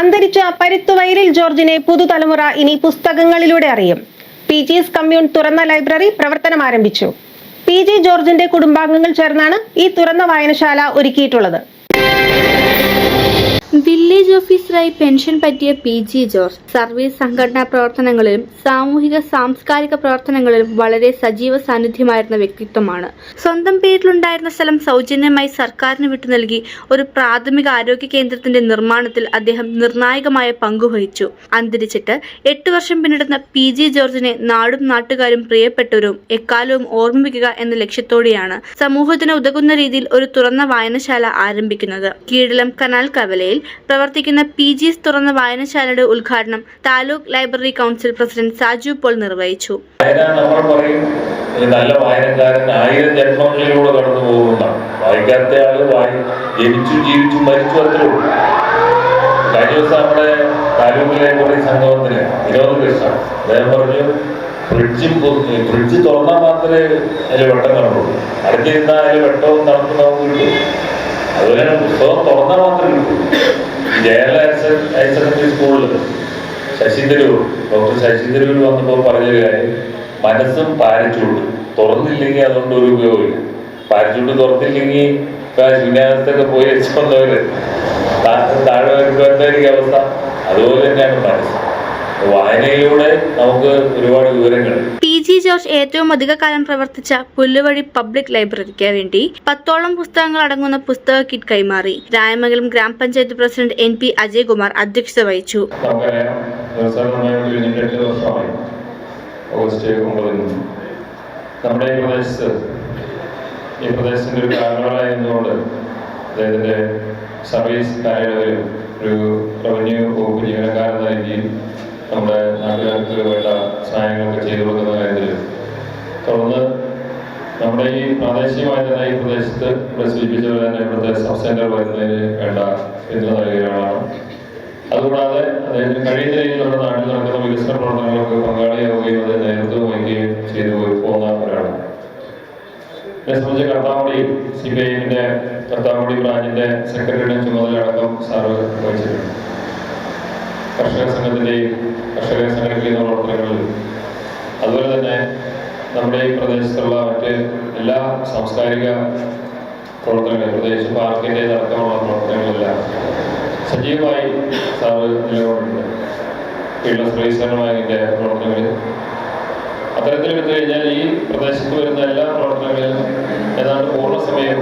അന്തരിച്ച പരുത്തുവയലിൽ ജോർജിനെ പുതുതലമുറ ഇനി പുസ്തകങ്ങളിലൂടെ അറിയും. പി ജി എസ് കമ്മ്യൂൺ തുറന്ന ലൈബ്രറി പ്രവർത്തനം ആരംഭിച്ചു. പി ജി ജോർജിന്റെ കുടുംബാംഗങ്ങൾ ചേർന്നാണ് ഈ തുറന്ന വായനശാല ഒരുക്കിയിട്ടുള്ളത്. വില്ലേജ് ഓഫീസറായി പെൻഷൻ പറ്റിയ പി ജി ജോർജ് സർവീസ് സംഘടനാ പ്രവർത്തനങ്ങളിലും സാമൂഹിക സാംസ്കാരിക പ്രവർത്തനങ്ങളിലും വളരെ സജീവ സാന്നിധ്യമായിരുന്ന വ്യക്തിത്വമാണ്. സ്വന്തം പേരിലുണ്ടായിരുന്ന സ്ഥലം സൗജന്യമായി സർക്കാരിന് വിട്ടു നൽകി ഒരു പ്രാഥമിക ആരോഗ്യ കേന്ദ്രത്തിന്റെ നിർമ്മാണത്തിൽ അദ്ദേഹം നിർണായകമായ പങ്കുവഹിച്ചു അന്തരിച്ചിട്ട് എട്ട് വർഷം പിന്നിടുന്ന പി ജി ജോർജിനെ നാടും നാട്ടുകാരും പ്രിയപ്പെട്ടവരും എക്കാലവും ഓർമ്മിക്കുക എന്ന ലക്ഷ്യത്തോടെയാണ് സമൂഹത്തിന് ഉതകുന്ന രീതിയിൽ ഒരു തുറന്ന വായനശാല ആരംഭിക്കുന്നത്. കീഴലം കനാൽ കവലയിൽ പ്രവർത്തിക്കുന്ന പി ജിസ് തുറന്ന വായനശാലയുടെ ഉദ്ഘാടനം taluk library council president Saju Paul നിർവഹിച്ചു. നല്ല വായനക്കാരൻ ആയിരം ജന്മങ്ങളിലൂടെ കടന്നു പോകുന്നതാണ് വായിക്കാത്ത ആൾ വായി ജനിച്ചു ജീവിച്ചു മരിച്ചു അത്രേ കഴിഞ്ഞ ദിവസം നമ്മുടെ താലൂക്ക് ലൈബ്രറി സംഗമത്തിന് വിനോദ കൃഷ്ണ അദ്ദേഹം പറഞ്ഞു ഫ്രിഡ്ജ് ഫ്രിഡ്ജ് തുറന്നാൽ മാത്രമേ അതിൽ വെട്ടം കാണുള്ളൂ. അടുത്തിരുന്നാൽ അതിൽ വെട്ടവും തണുപ്പും കിട്ടും. അതുപോലെയാണ് പുസ്തകം തുറന്ന മാത്രം ജയല ഹയർ സെക്കൻഡറി സ്കൂളിൽ ശശി തരൂർ ഡോക്ടർ ശശി തരൂർ വന്നപ്പോൾ പറഞ്ഞൊരു കാര്യം മനസ്സും പാരച്ചൂട്ട്. തുറന്നില്ലെങ്കിൽ അതുകൊണ്ട് ഒരു ഉപയോഗമില്ല. പാരച്ചൂട്ട് തുറന്നില്ലെങ്കിൽ ശൂന്യാവസ്ഥയൊക്കെ പോയി വെച്ച് വന്നവര് താഴെ വരുമ്പോഴത്തേക്ക് അവസ്ഥ അതുപോലെ തന്നെയാണ് മനസ്സ്. വായനയിലൂടെ നമുക്ക് ഒരുപാട് വിവരങ്ങൾ. ജി ജോർജ് ഏറ്റവും അധിക കാലം പ്രവർത്തിച്ച പുല്ലുവഴി പബ്ലിക് ലൈബ്രറിക്ക് വേണ്ടി പത്തോളം പുസ്തകങ്ങൾ അടങ്ങുന്ന പുസ്തക കിറ്റ് കൈമാറി. രായമംഗലം ഗ്രാമപഞ്ചായത്ത് പ്രസിഡന്റ് എൻ പി അജയ്കുമാർ അധ്യക്ഷത വഹിച്ചു. നമ്മുടെ ഈ പ്രദേശത്ത് ഈ പ്രദേശത്തിന്റെ ഒരു കാരണങ്ങളായിരുന്നുകൊണ്ട് അദ്ദേഹത്തിന്റെ സർവീസ് കാര്യങ്ങളിൽ ഒരു റവന്യൂ വകുപ്പ് ജീവനക്കാരൻ നൽകി. നമ്മുടെ നാട്ടുകാർക്ക് വേണ്ട സഹായങ്ങളൊക്കെ ചെയ്തു കൊടുക്കുന്ന കാര്യത്തിൽ തുടർന്ന് നമ്മുടെ ഈ പ്രാദേശികമായി തന്നെ ഈ പ്രദേശത്ത് ഇവിടെ തന്നെ ഇവിടുത്തെ സബ് സെന്റർ വരുന്നതിന് വേണ്ട പിന്തുണ നൽകുകയാണ്. അതുകൂടാതെ അദ്ദേഹത്തിന് കഴിയുന്ന രീതിയിൽ നമ്മുടെ നാട്ടിൽ നടക്കുന്ന വികസന പ്രവർത്തനങ്ങൾക്ക് പങ്കാളിയാവുകയും അത് നേതൃത്വം വഹിക്കുകയും ചെയ്തു പോയി പോകുന്ന ഒരാളാണ്. എന്നെ സംബന്ധിച്ച് കർത്താമുടി സി പി ഐഎമ്മിന്റെ കർത്താമുടി ബ്രാഞ്ചിന്റെ സെക്രട്ടറിയുടെ ചുമതല അടക്കം സാറ് വഹിച്ചിട്ടുണ്ട്. കർഷക സംഘത്തിന്റെയും കർഷകരെ സംഘടിപ്പിക്കുന്ന പ്രവർത്തനങ്ങളിൽ അതുപോലെ തന്നെ നമ്മുടെ ഈ പ്രദേശത്തുള്ള മറ്റ് എല്ലാ സാംസ്കാരിക പ്രവർത്തനങ്ങളും പ്രത്യേകിച്ച് പാർക്കിന്റെ അടക്കമുള്ള പ്രവർത്തനങ്ങളെല്ലാം സജീവമായി സാറ് നിലകൊണ്ടുണ്ട് സ്ത്രീ സർവീസകരണമായതിന്റെ പ്രവർത്തനങ്ങളിൽ അത്തരത്തിൽ എടുത്തു കഴിഞ്ഞാൽ ഈ പ്രദേശത്ത് വരുന്ന എല്ലാ പ്രവർത്തനങ്ങളിലും ഏതാണ്ട് പൂർണ സമയം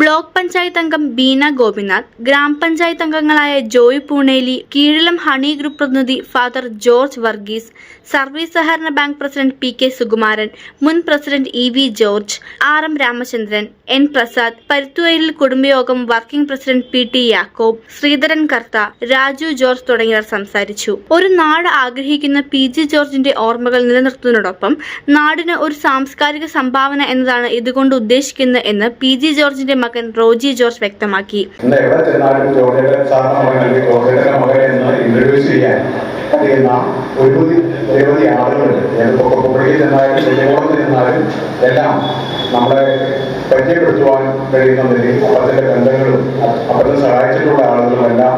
ബ്ലോക്ക് പഞ്ചായത്ത് അംഗം ബീന ഗോപിനാഥ് ഗ്രാമപഞ്ചായത്ത് അംഗങ്ങളായ ജോയ് പൂണേലി കീഴിലം ഹണി ഗ്രൂപ്പ് പ്രതിനിധി ഫാദർ ജോർജ് വർഗീസ് സർവീസ് സഹകരണ bank president P K Sukumaran മുൻ president E V George R M Ramachandran N Prasad പരുത്തുവയലിൽ കുടുംബയോഗം working president P T Yakob Sreedharan Kartha Raju George തുടങ്ങിയവർ സംസാരിച്ചു. ഒരു നാട് ആഗ്രഹിക്കുന്ന പി ജി ജോർജിന്റെ ഓർമ്മകൾ നിലനിർത്തുന്നതോടൊപ്പം നാടിന് ഒരു സാംസ്കാരിക സംഭാവന എന്നതാണ് ഇതുകൊണ്ട് ഉദ്ദേശിക്കുന്നത് എന്ന് പി ജി ജോർജിന്റെ മകൻ റോജി ജോർജ് വ്യക്തമാക്കി. അപ്പത്തിന്റെ ബന്ധങ്ങളും ആളുകളും എല്ലാം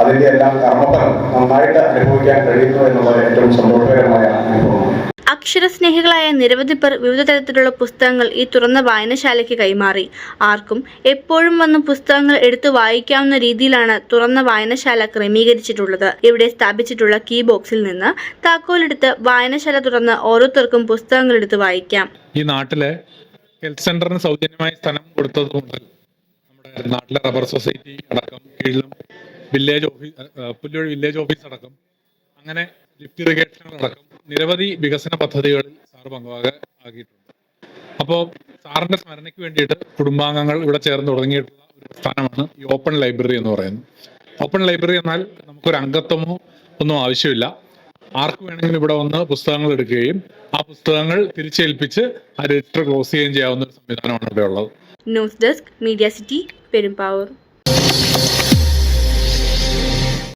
അതിന്റെ എല്ലാം കർമ്മഫലം നന്നായിട്ട് അനുഭവിക്കാൻ കഴിയുന്നു എന്നുള്ളത് ഏറ്റവും സന്തോഷകരമായ അനുഭവമാണ്. അക്ഷരസ്നേഹികളായ നിരവധി പേർ വിവിധ തരത്തിലുള്ള പുസ്തകങ്ങൾ ഈ തുറന്ന വായനശാലയ്ക്ക് കൈമാറി. ആർക്കും എപ്പോഴും വന്ന് പുസ്തകങ്ങൾ എടുത്തു വായിക്കാവുന്ന രീതിയിലാണ് തുറന്ന വായനശാല ക്രമീകരിച്ചിട്ടുള്ളത്. ഇവിടെ സ്ഥാപിച്ചിട്ടുള്ള കീ ബോക്സിൽ നിന്ന് താക്കോലെടുത്ത് വായനശാല തുറന്ന് ഓരോരുത്തർക്കും പുസ്തകങ്ങൾ എടുത്ത് വായിക്കാം. ഈ നാട്ടിലെ ഹെൽത്ത് സെന്ററിന് സൗജന്യമായ സ്ഥലം കൊടുത്തത് മുതൽ നമ്മുടെ നാട്ടിലെ റബ്ബർ സൊസൈറ്റി അടക്കം കീഴിലും village office Pullur village office അടക്കം അങ്ങനെ ലിഫ്റ്റ് ഇറിഗേഷൻ അടക്കം നിരവധി വികസന പദ്ധതികളിൽ സാറ് പങ്കുവാക ആക്കിയിട്ടുണ്ട് അപ്പോൾ സാറിന്റെ സ്മരണയ്ക്ക് വേണ്ടിയിട്ട് കുടുംബാംഗങ്ങൾ ഇവിടെ ചേർന്ന് തുടങ്ങിയിട്ടുള്ള ഒരു പ്രസ്ഥാനമാണ് ഈ ഓപ്പൺ ലൈബ്രറി എന്ന് പറയുന്നത്. ഓപ്പൺ ലൈബ്രറി എന്നാൽ നമുക്കൊരു അംഗത്വമോ ഒന്നും ആവശ്യമില്ല. ആർക്ക് വേണമെങ്കിലും ഇവിടെ വന്ന് പുസ്തകങ്ങൾ എടുക്കുകയും ആ പുസ്തകങ്ങൾ തിരിച്ചേൽപ്പിച്ച് ആ രജിസ്റ്റർ ക്ലോസ് ചെയ്യുകയും ചെയ്യാവുന്ന ഒരു സംവിധാനമാണ് ഇവിടെ ഉള്ളത്. News desk media city Perumbavoor